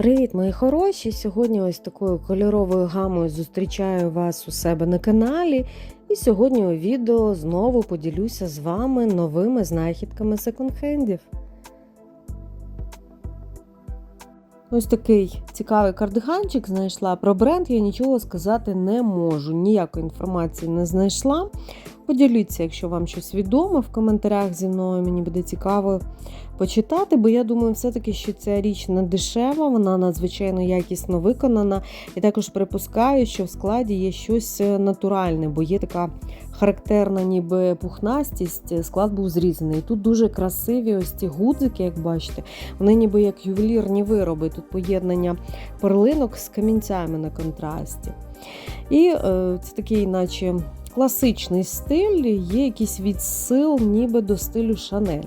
Привіт, мої хороші! Сьогодні ось такою кольоровою гамою зустрічаю вас у себе на каналі. І сьогодні у відео знову поділюся з вами новими знахідками секонд-хендів. Ось такий цікавий кардиганчик знайшла. Про бренд я нічого сказати не можу. Ніякої інформації не знайшла. Поділіться, якщо вам щось відомо в коментарях зі мною, мені буде цікаво почитати, бо я думаю, все-таки, що ця річ не дешева, вона надзвичайно якісно виконана. І також припускаю, що в складі є щось натуральне, бо є така характерна, ніби пухнастість, склад був зрізаний. Тут дуже красиві ось ці гудзики, як бачите, вони ніби як ювелірні вироби. Тут поєднання перлинок з камінцями на контрасті. І е, це такий, наче класичний стиль, є якийсь відсил, ніби до стилю Шанель.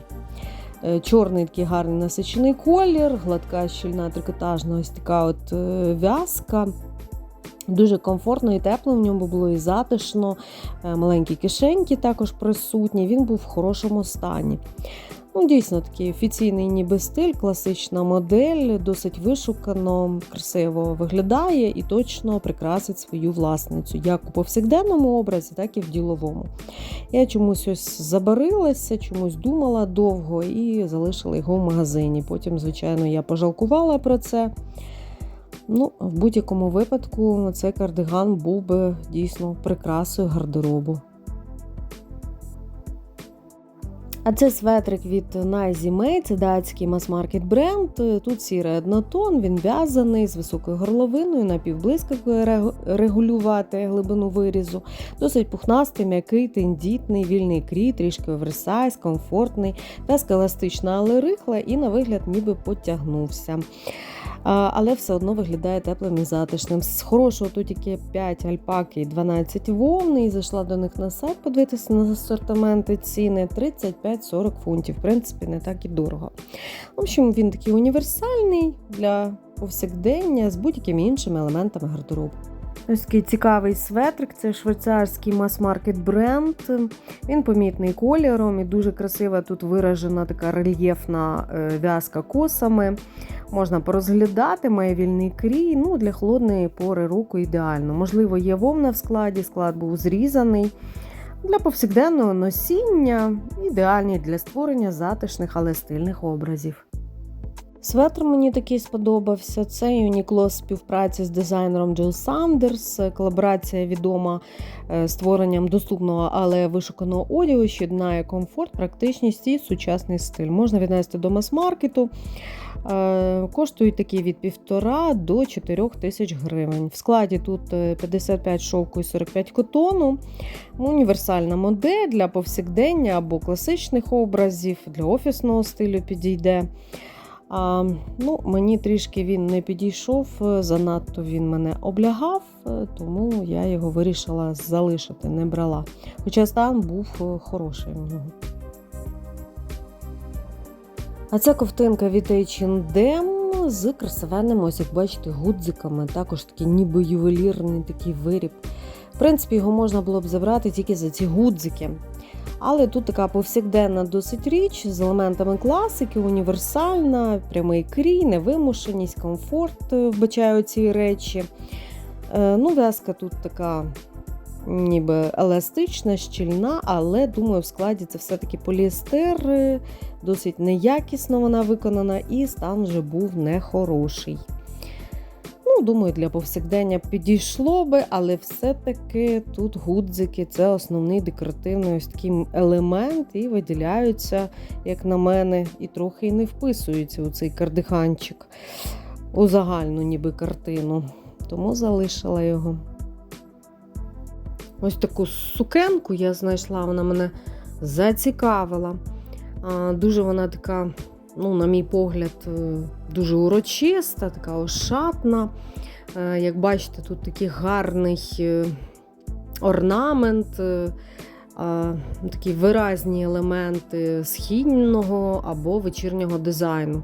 Е, Чорний такий гарний насичений колір, гладка щільна трикотажна ось така от е, в'язка. Дуже комфортно і тепло в ньому було і затишно, Е, маленькі кишеньки також присутні, він був в хорошому стані. Ну, Дійсно, такий офіційний ніби стиль, класична модель, досить вишукано, красиво виглядає і точно прикрасить свою власницю, як у повсякденному образі, так і в діловому. Я чомусь ось забарилася, чомусь думала довго і залишила його в магазині. Потім, звичайно, я пожалкувала про це. Ну, В будь-якому випадку цей кардиган був би дійсно прикрасою гардеробу. А це светрик від Найзі Мей, це датський мас-маркет бренд. Тут сірий однотон, він в'язаний з високою горловиною, напівблискавкою регулювати глибину вирізу. Досить пухнастий, м'який, тендітний, вільний крій, трішки оверсайз, комфортний, та еластична, але рихла, і на вигляд ніби потягнувся. Але все одно виглядає теплим і затишним. З хорошого тут тільки 5 альпаки і 12 вовни. І зайшла до них на сайт, подивитися на асортименти ціни 35-40 фунтів. В принципі, не так і дорого. В общем, він такий універсальний для повсякдення з будь-якими іншими елементами гардеробу. Ось такий цікавий светрик, це швейцарський мас-маркет бренд. Він помітний кольором і дуже красива тут виражена така рельєфна в'язка косами. Можна порозглядати, має вільний крій. Ну, Для холодної пори року ідеально. Можливо, є вовна в складі, склад був зрізаний. Для повсякденного носіння ідеальний для створення затишних, але стильних образів. Светр мені такий сподобався. Це Uniqlo співпраця з дизайнером Джил Сандерс. Колаборація відома створенням доступного, але вишуканого одягу, що єднає комфорт, практичність і сучасний стиль. Можна віднести до мас-маркету. Коштують такі від 1,5 до 4 тисяч гривень. В складі тут 55 шовку і 45 котону. Універсальна модель для повсякдення або класичних образів, для офісного стилю підійде. А, ну, Мені трішки він не підійшов, занадто він мене облягав, тому я його вирішила залишити, не брала. Хоча стан був хороший у нього. А ця ковтинка від H&M з красивенними, ось як бачите, гудзиками, також такий ніби ювелірний такий виріб. В принципі, його можна було б забрати тільки за ці гудзики. Але тут така повсякденна досить річ з елементами класики, універсальна, прямий крій, невимушеність, комфорт вбачаю ці речі. Ну, В'язка тут така ніби еластична, щільна, але, думаю, в складі це все-таки поліестер, досить неякісно вона виконана, і стан вже був нехороший. Ну, Думаю, для повсякдення підійшло би, але все-таки тут гудзики це основний декоративний ось такий елемент, і виділяються, як на мене, і трохи не вписуються у цей кардиганчик, у загальну ніби картину. Тому залишила його. Ось таку сукенку я знайшла, вона мене зацікавила. Дуже вона така, ну, на мій погляд, дуже урочиста, така ошатна. Як бачите, тут такий гарний орнамент, такі виразні елементи східного або вечірнього дизайну.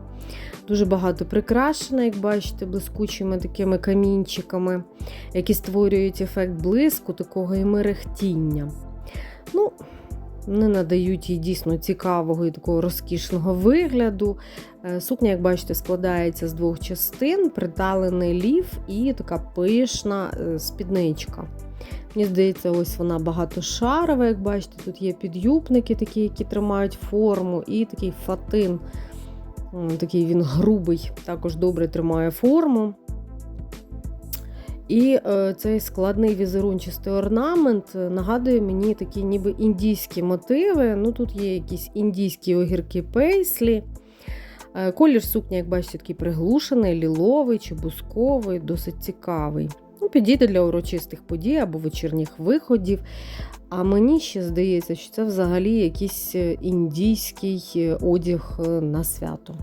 Дуже багато прикрашена, як бачите, блискучими такими камінчиками, які створюють ефект блиску, такого і мерехтіння. Ну, Вони надають їй дійсно цікавого і такого розкішного вигляду. Е, Сукня, як бачите, складається з двох частин: приталений лів і така пишна е, спідничка. Мені здається, ось вона багатошарова. Як бачите, тут є підюбники, такі, які тримають форму, і такий фатин. Такий він грубий, також добре тримає форму. І е, цей складний візерунчастий орнамент е, нагадує мені такі ніби індійські мотиви. Ну, Тут є якісь індійські огірки пейслі. Е, колір сукня, як бачите, такий приглушений, ліловий чи бусковий, досить цікавий. Ну, підійде для урочистих подій або вечірніх виходів. А мені ще здається, що це взагалі якийсь індійський одяг на свято.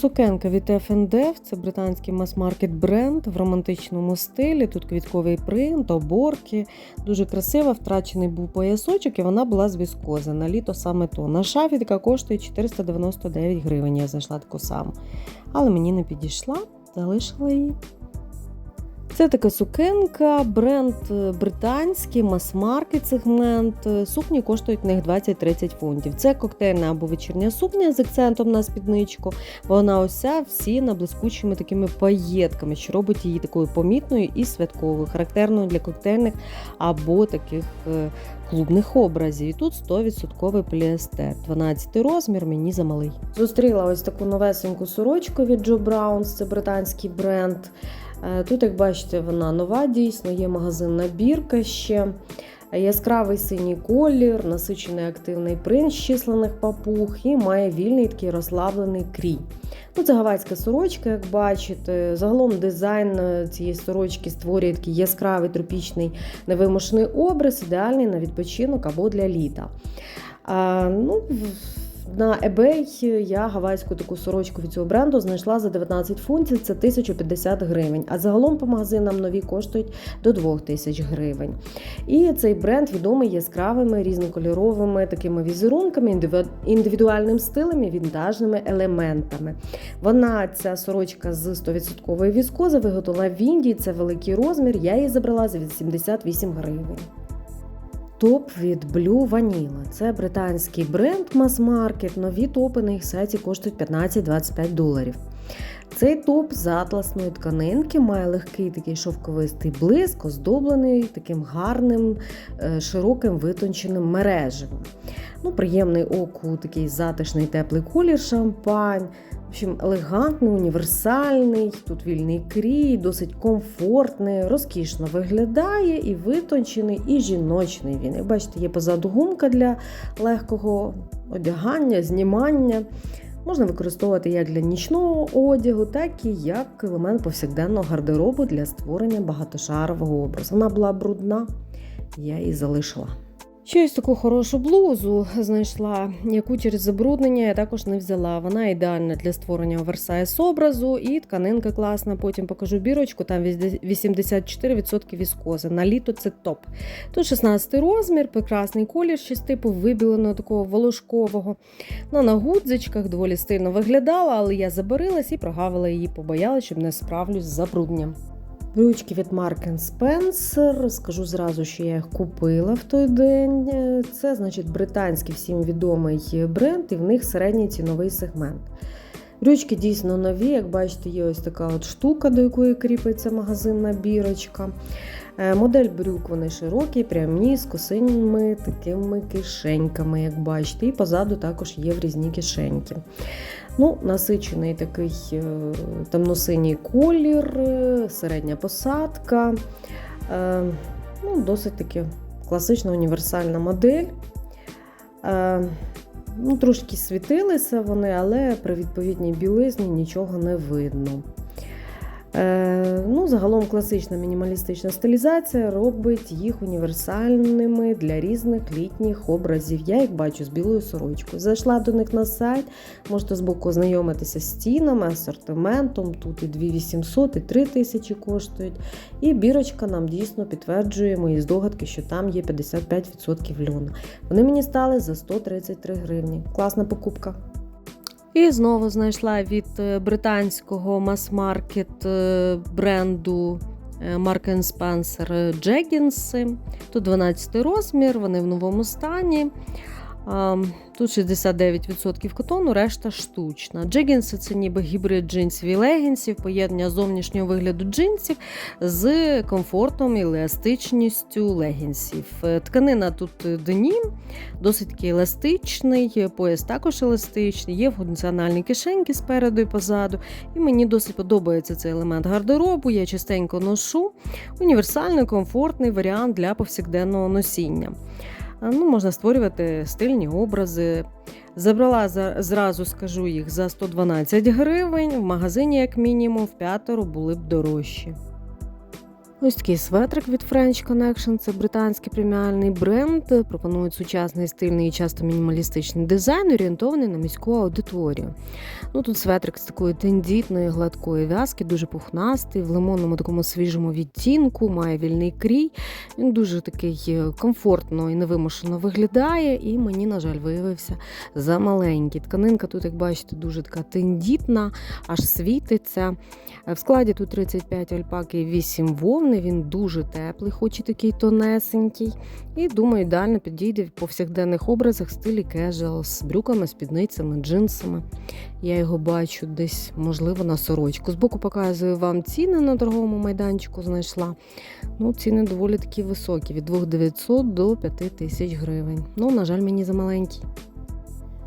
Сукенка від F&F, це британський мас-маркет бренд в романтичному стилі. Тут квітковий принт, оборки. Дуже красива, втрачений був поясочок, і вона була з віскози. На літо саме то. На шафі така коштує 499 гривень. Я знайшла таку саму. Але мені не підійшла, залишила її. Це така сукенка, бренд е, британський, мас-маркет сегмент. Е, Сукні коштують них 20-30 фунтів. Це коктейльна або вечірня сукня з акцентом на спідничку. Вона ося всі на блискучими такими паєтками, що робить її такою помітною і святковою, характерною для коктейльних або таких е, клубних образів. І тут 100% поліестер. 12 розмір, мені замалий. Зустріла ось таку новесеньку сорочку від Joe Brown, це британський бренд. Е, Тут, як бачите, вона нова, дійсно, є магазинна бірка ще. Яскравий синій колір, насичений активний принт з численних папуг і має вільний такий розслаблений крій. Ну, Це гавайська сорочка, як бачите. Загалом дизайн е, цієї сорочки створює такий яскравий тропічний невимушений образ, ідеальний на відпочинок або для літа. А, ну, на eBay я гавайську таку сорочку від цього бренду знайшла за 19 фунтів, це 1050 гривень. А загалом по магазинам нові коштують до 2000 гривень. І цей бренд відомий яскравими різнокольоровими такими візерунками, індивідуальним стилем і вінтажними елементами. Вона, ця сорочка з 100% віскози, виготовлена в Індії. Це великий розмір. Я її забрала за 88 гривень. Топ від Blue Vanilla. Це британський бренд мас-маркет. Нові топи на їх сайті коштують 15-25 доларів. Цей топ з атласної тканинки має легкий такий шовковистий блиск, оздоблений таким гарним, е, широким витонченим мережевим. Ну, Приємний оку, такий затишний теплий колір шампань. В общем, елегантний, універсальний, тут вільний крій, досить комфортний, розкішно виглядає і витончений, і жіночний він. Як бачите, є позаду гумка для легкого одягання, знімання. Можна використовувати як для нічного одягу, так і як елемент повсякденного гардеробу для створення багатошарового образу. Вона була брудна, я її залишила. Ще ось таку хорошу блузу знайшла, яку через забруднення я також не взяла. Вона ідеальна для створення оверсайз образу і тканинка класна. Потім покажу бірочку, там 84% віскози. На літо це топ. Тут 16 розмір, прекрасний колір, щось типу вибіленого такого волошкового. Вона на гудзичках доволі стильно виглядала, але я забарилась і прогавила її, побоялась, щоб не справлюсь з забрудненням. Брючки від Mark Spencer. Скажу зразу, що я їх купила в той день. Це, значить, британський всім відомий бренд, і в них середній ціновий сегмент. Брючки дійсно нові, як бачите, є ось така от штука, до якої кріпиться магазинна бірочка. Е, Модель брюк вони широкі, прямі, з косиними такими кишеньками, як бачите. І позаду також є врізні кишеньки. Ну, Насичений такий е, темно-синій колір, е, середня посадка. Е, ну, Досить таки класична універсальна модель. Ну, Трошки світилися вони, але при відповідній білизні нічого не видно. Е, ну, Загалом класична мінімалістична стилізація робить їх універсальними для різних літніх образів. Я їх бачу з білою сорочкою. Зайшла до них на сайт, можете збоку ознайомитися з цінами, асортиментом. Тут і 2800, і 3000 коштують. І бірочка нам дійсно підтверджує мої здогадки, що там є 55% льону. Вони мені стали за 133 гривні. Класна покупка. І знову знайшла від е, британського мас-маркет е, бренду е, Mark Spencer джегінси. Тут 12 розмір, вони в новому стані. Тут 69% котону, решта штучна. Джегінси це ніби гібрид джинсів і легінсів, поєднання зовнішнього вигляду джинсів з комфортом і еластичністю легінсів. Е, Тканина тут денім, досить еластичний, пояс також еластичний, є функціональні кишеньки спереду і позаду. І мені досить подобається цей елемент гардеробу. Я частенько ношу. Універсальний, комфортний варіант для повсякденного носіння. Ну, Можна створювати стильні образи. Забрала за- зразу, скажу їх за 112 гривень. В магазині, як мінімум, в п'ятеро були б дорожчі. Ось такий светрик від French Connection, це британський преміальний бренд. Пропонують сучасний стильний і часто мінімалістичний дизайн, орієнтований на міську аудиторію. Ну тут светрик з такої тендітної, гладкої в'язки, дуже пухнастий, в лимонному такому свіжому відтінку, має вільний крій. Він дуже такий е, комфортно і невимушено виглядає, і мені, на жаль, виявився замаленький. Тканинка тут, як бачите, дуже така тендітна, аж світиться. Е, В складі тут 35 альпаки і 8 вовни. Він дуже теплий, хоч і такий тонесенький. І думаю, ідеально підійде в повсякденних образах в стилі кежуал з брюками, спідницями, джинсами. Я його бачу десь, можливо, на сорочку. Збоку показую вам ціни на торговому майданчику. Знайшла. Ну, ціни доволі такі високі: від 2900 до 5000 гривень. Ну, на жаль, мені замаленький.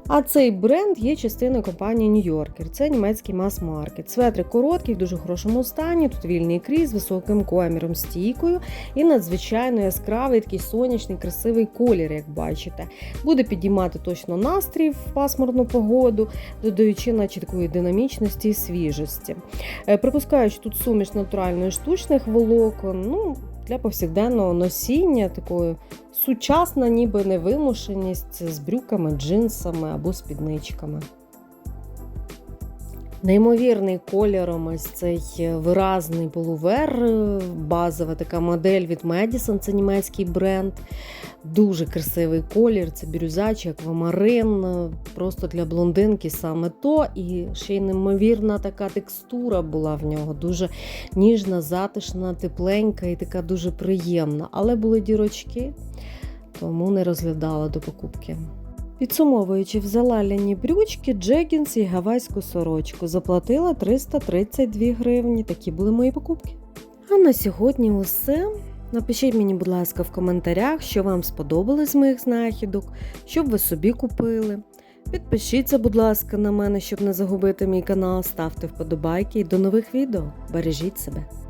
А цей бренд є частиною компанії Нью-Йоркер. Це німецький мас-маркет. Светрик короткий, в дуже хорошому стані. Тут вільний крій з високим коміром, стійкою і надзвичайно яскравий такий сонячний, красивий колір, як бачите. Буде підіймати точно настрій в пасмурну погоду, додаючи, наче такої динамічності і свіжості. Е, Припускаю, що тут суміш натуральної штучних волокон. Ну, для повсякденного носіння такою сучасна, ніби невимушеність з брюками, джинсами або спідничками. Неймовірний кольором ось цей виразний полувер, е, базова така модель від Madison, це німецький бренд. Дуже красивий колір, це бірюзачий, аквамарин, е, просто для блондинки саме то. І ще й неймовірна така текстура була в нього, дуже ніжна, затишна, тепленька і така дуже приємна. Але були дірочки, тому не розглядала до покупки. Підсумовуючи, взяла ляні брючки, джегінс і гавайську сорочку. Заплатила 332 гривні. Такі були мої покупки. А на сьогодні усе. Напишіть мені, будь ласка, в коментарях, що вам сподобалось з моїх знахідок, що б ви собі купили. Підпишіться, будь ласка, на мене, щоб не загубити мій канал, ставте вподобайки і до нових відео. Бережіть себе!